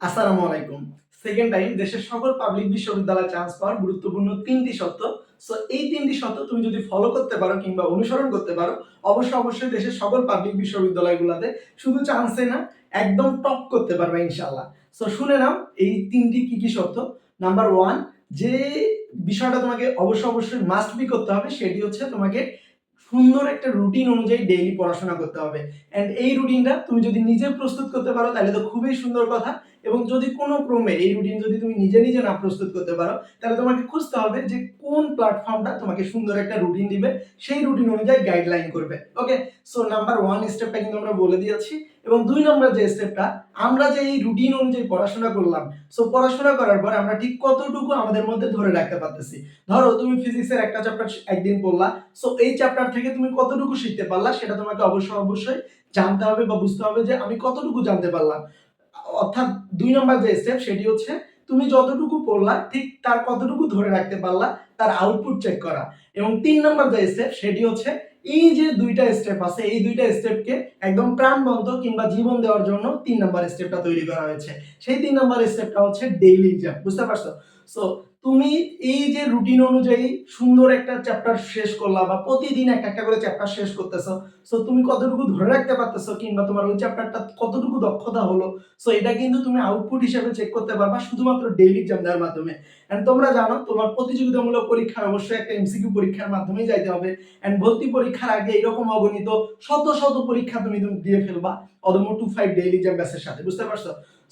আসসালামু আলাইকুম। Second time দেশের সকল পাবলিক বিশ্ববিদ্যালয়ে চান্স পাওয়ার গুরুত্বপূর্ণ তিনটি শর্ত। সো এই তিনটি শর্ত তুমি যদি ফলো করতে পারো কিংবা অনুসরণ করতে পারো অবশ্যই অবশ্যই দেশের সকল পাবলিক বিশ্ববিদ্যালয়গুলোতে শুধু চান্সে না, একদম টপ করতে পারবে ইনশাল্লাহ সো শুনে নাও এই তিনটি কি কি শর্ত। নাম্বার ওয়ান যে বিষয়টা তোমাকে অবশ্যই অবশ্যই মাস্ট বি করতে হবে, সেটি হচ্ছে তোমাকে সুন্দর একটা রুটিন অনুযায়ী ডেইলি পড়াশোনা করতে হবে। অ্যান্ড এই রুটিনটা তুমি যদি নিজে প্রস্তুত করতে পারো, তাহলে তো খুবই সুন্দর কথা। এবং যদি কোনো ক্রমে এই রুটিন যদি তুমি নিজে নিজে না প্রস্তুত করতে পারো, তাহলে তোমাকে খুঁজতে হবে যে কোন প্ল্যাটফর্মটা তোমাকে সুন্দর একটা রুটিন দিবে। সেই রুটিন অনুযায়ী গাইডলাইন করবে। ওকে সো নাম্বার ওয়ান স্টেপটা কিন্তু আমরা বলে দিয়েছি। এবং দুই নম্বর যে স্টেপটা আমরা যে এই রুটিন অনুযায়ী পড়াশোনা করলাম সো পড়াশোনা করার পর আমরা ঠিক কতটুকু আমাদের মধ্যে ধরে রাখতে পারতেছি? ধরো, তুমি ফিজিক্সের একটা চ্যাপ্টার একদিন পড়লা সো এই চ্যাপ্টার থেকে তুমি কতটুকু শিখতে পারলা সেটা তোমাকে অবশ্যই অবশ্যই জানতে হবে বা বুঝতে হবে যে আমি কতটুকু জানতে পারলাম। অর্থাৎ দুই নম্বর যে স্টেপ সেটি হচ্ছে তুমি যতটুকু পড়লা, ঠিক তার কতটুকু ধরে রাখতে পারলা তার আউটপুট চেক করা। এবং তিন নম্বর যে স্টেপ সেটি হচ্ছে এই যে দুইটা স্টেপ আছে, এই দুইটা স্টেপকে একদম প্রাণবন্ত কিংবা জীবন দেওয়ার জন্য তিন নম্বর স্টেপটা তৈরি করা হয়েছে। সেই তিন নম্বর স্টেপটা হচ্ছে ডেইলি এক্সাম বুঝতে পারছ? সো তুমি এই যে রুটিন অনুযায়ী সুন্দর একটা চ্যাপ্টার শেষ করলা বা প্রতিদিন একটা একটা করে চ্যাপ্টার শেষ করতেছো সো তুমি কতটুকু ধরে রাখতে পারতেছো কিংবা তোমার ওই চ্যাপ্টারটা কতটুকু দক্ষতা হলো সো এটা কিন্তু তুমি আউটপুট হিসেবে চেক করতে পারবা শুধুমাত্র ডেইলি এক্সাম দেওয়ার মাধ্যমে। এন্ড তোমরা জানো, তোমার প্রতিযোগিতামূলক পরীক্ষার অবশ্যই একটা এমসিকিউ পরীক্ষার মাধ্যমেই যাইতে হবে। এন্ড ভর্তি পরীক্ষার আগে এরকম অগণিত শত শত পরীক্ষা তুমি তুমি দিয়ে ফেলবা। অদম্য টু ফাইভ ডেইলি এক্সাম ব্যাসের সাথে, বুঝতে পারছ?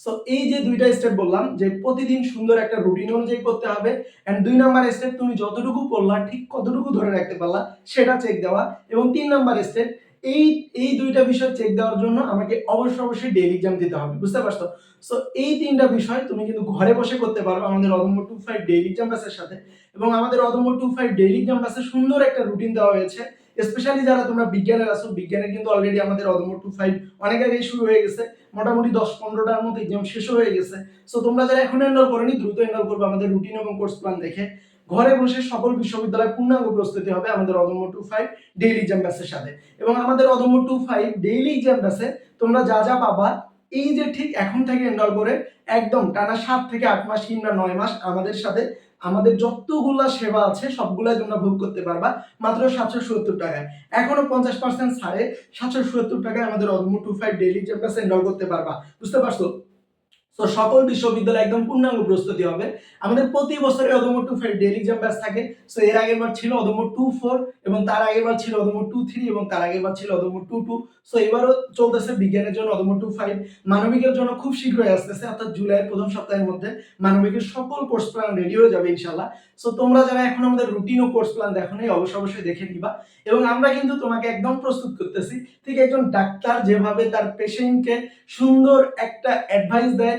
সো এই যে দুইটা স্টেপ বললাম, যে প্রতিদিন সুন্দর একটা রুটিন অনুযায়ী করতে হবে এন্ড দুই নাম্বার স্টেপ তুমি যতটুকু পড়লা, ঠিক কতটুকু ধরে রাখতে পারলা, সেটা চেক দেওয়া, এবং তিন নাম্বার স্টেপ এই এই দুইটা বিষয় চেক দেওয়ার জন্য আমাকে অবশ্যই অবশ্যই ডেইলি এক্সাম দিতে হবে, বুঝতে পারছ? সো এই তিনটা বিষয় তুমি কিন্তু ঘরে বসে করতে পারো আমাদের অদম্য টু ফাইভ ডেইলি এক্সাম ব্যাসের সাথে, এবং আমাদের অদম্য টু ফাইভ ডেইলি ব্যাসে সুন্দর একটা রুটিন দেওয়া হয়েছে। স্পেশালি যারা তোমরা বিজ্ঞানের আছো, বিজ্ঞানের কিন্তু অলরেডি আমাদের অদম্য টু ফাইভ অনেক আগেই শুরু হয়ে গেছে, মোটামুটি দশ পনেরোটার মতো এক্সাম শেষ হয়ে গেছে। সো তোমরা যারা এখন এনরোল করেনি, দ্রুত এনরোল করবে আমাদের রুটিন এবং কোর্স প্ল্যান দেখে। ঘরে বসে সকল বিশ্ববিদ্যালয় পূর্ণাঙ্গ প্রস্তুতি হবে আমাদের অদম্য টু ফাইভ ডেইলি এক্সাম ব্যাসের সাথে। এবং আমাদের অদম্য টু ফাইভ ডেইলি এক্সাম ব্যাসে তোমরা যা যা পাবা এই যে ঠিক এখন থেকে এনরোল করে একদম টানা সাত থেকে আট মাস কিংবা নয় মাস আমাদের সাথে আমাদের যতগুলা সেবা আছে সবগুলাই তোমরা ভোগ করতে পারবা মাত্র সাতশো সত্তর টাকায়। এখনও পঞ্চাশ পার্সেন্ট ছাড়ে সাতশো সত্তর টাকায় আমাদের Adamya two five daily exam কাছে এনরোল করতে পারবা। বুঝতে পারছ? তো সকল বিশ্ববিদ্যালয় একদম পূর্ণাঙ্গ প্রস্তুতি হবে। আমাদের প্রতি বছরে Adamya two five daily exam batch থাকে। সো এর আগের বার ছিল অদম্য টু ফোর এবং তার আগের বার ছিল অদম্য টু থ্রি এবং তার আগের বার ছিল অদম্য টু টু সো এবারও চলতেছে বিজ্ঞানের জন্য অদম্য টু ফাইভ মানবিকের জন্য খুব শীঘ্রই আসতেছে, অর্থাৎ জুলাইয়ের প্রথম সপ্তাহের মধ্যে মানবিকের সকল কোর্স প্ল্যান রেডি হয়ে যাবে ইনশাল্লাহ সো তোমরা যারা এখন আমাদের রুটিন ও কোর্স প্ল্যান দেখো নাই, অবশ্যই অবশ্যই দেখে নিবা। এবং আমরা কিন্তু তোমাকে একদম প্রস্তুত করতেছি। ঠিক একজন ডাক্তার যেভাবে তার পেশেন্টকে সুন্দর একটা অ্যাডভাইস দেয়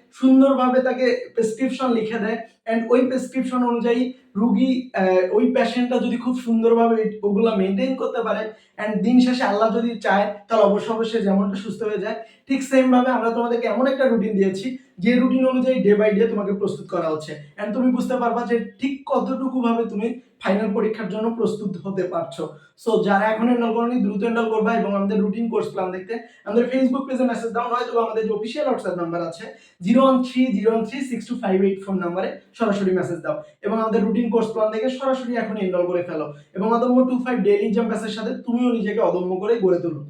সুন্দরভাবে তাকে প্রেসক্রিপশন লিখে দেয়। অ্যান্ড ওই প্রেসক্রিপশন অনুযায়ী রুগী ওই পেশেন্টটা যদি খুব সুন্দরভাবে ওগুলা মেনটেন করতে পারে অ্যান্ড দিন শেষে আল্লাহ যদি চায়, তাহলে অবশ্যই অবশ্যই যেমনটা সুস্থ হয়ে যায়। ঠিক সেম ভাবে আমরা তোমাদেরকে এমন একটা রুটিন দিয়েছি, যে রুটিন অনুযায়ী ডে বাই ডে তোমাকে প্রস্তুত করা হচ্ছে। অ্যান্ড তুমি বুঝতে পারবা যে ঠিক কতটুকু ভাবে তুমি ফাইনাল পরীক্ষার জন্য প্রস্তুত হতে পারছ। সো যারা এখন এনরোল করেনি, দ্রুত এনরোল করবা এবং আমাদের রুটিন কোর্স প্ল্যান দেখতে আমাদের ফেসবুক পেজে মেসেজ দাও নয়তো আমাদের যে অফিসিয়াল হোয়াটসঅ্যাপ নাম্বার আছে zero one three zero three six two five eight phone নাম্বারে সরাসরি মেসেজ দাও। এবং আমাদের রুটিন কোর্স প্ল্যান দেখে সরাসরি এখন এনরোল করে ফেলো। এবং অদম্য টু ফাইভ ডেইলি ব্যাচের সাথে তুমিও নিজেকে অদম্য করে গড়ে তোলো।